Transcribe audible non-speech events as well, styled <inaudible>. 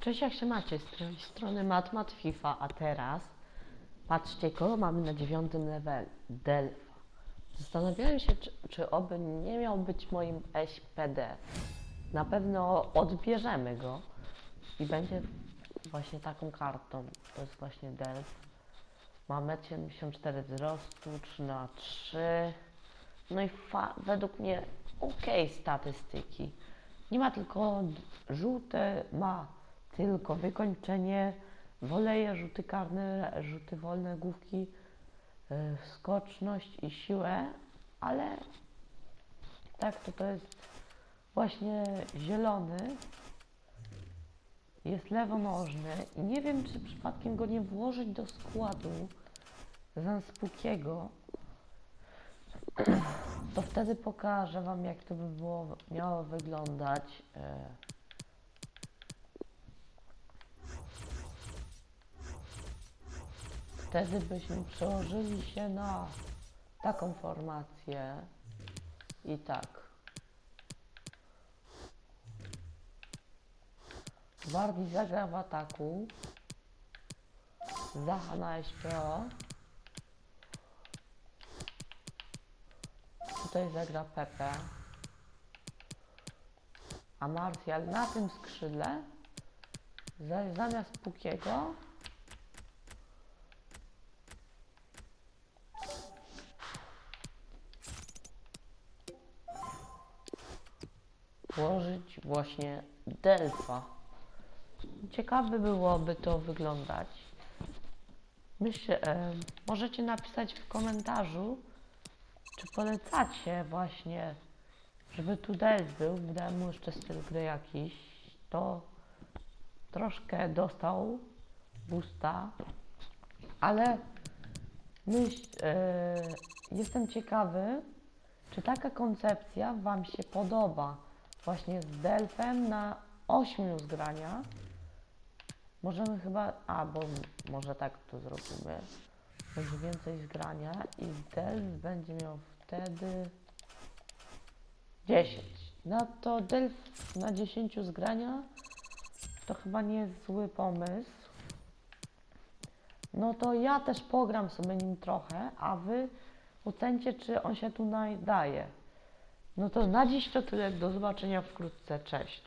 Cześć, jak się macie? Z tej strony Matmat FIFA, a teraz patrzcie, kogo mamy na dziewiątym level. Delfa. Zastanawiałem się, czy, czy oby nie miał być moim SPD. Na pewno odbierzemy go i będzie właśnie taką kartą. To jest właśnie Delf. Ma 1,74 m wzrostu, 3 na 3 No i według mnie ok statystyki. Nie ma tylko żółte, ma tylko wykończenie, woleje, rzuty karne, rzuty wolne, główki, y, skoczność i siłę, ale tak to to jest właśnie zielony, jest lewonożny i nie wiem, czy przypadkiem go nie włożyć do składu Zanspukiego, <clears throat> to wtedy pokażę Wam, jak to by było, miało wyglądać. e. Wtedy byśmy przełożyli się na taką formację i tak. Bardi zagra w ataku. Zaha na SPO. Tutaj zagra Pepe. A Martial na tym skrzydle za- zamiast Pukiego włożyć właśnie Delfa. Ciekawe byłoby to wyglądać. Myślę, e, możecie napisać w komentarzu, czy polecacie właśnie, żeby tu Delf był, dałem mu jeszcze styl gry jakiś, to troszkę dostał boosta, ale myśl, e, jestem ciekawy, czy taka koncepcja Wam się podoba? Właśnie z Delfem na 8 zgrania. Możemy chyba, a bo może tak to zrobimy. Będzie więcej zgrania i Delf będzie miał wtedy 10. No to Delf na 10 zgrania to chyba nie jest zły pomysł. No to ja też pogram sobie nim trochę, a wy ocencie, czy on się tu nadaje. No to na dziś to tyle. Do zobaczenia wkrótce. Cześć.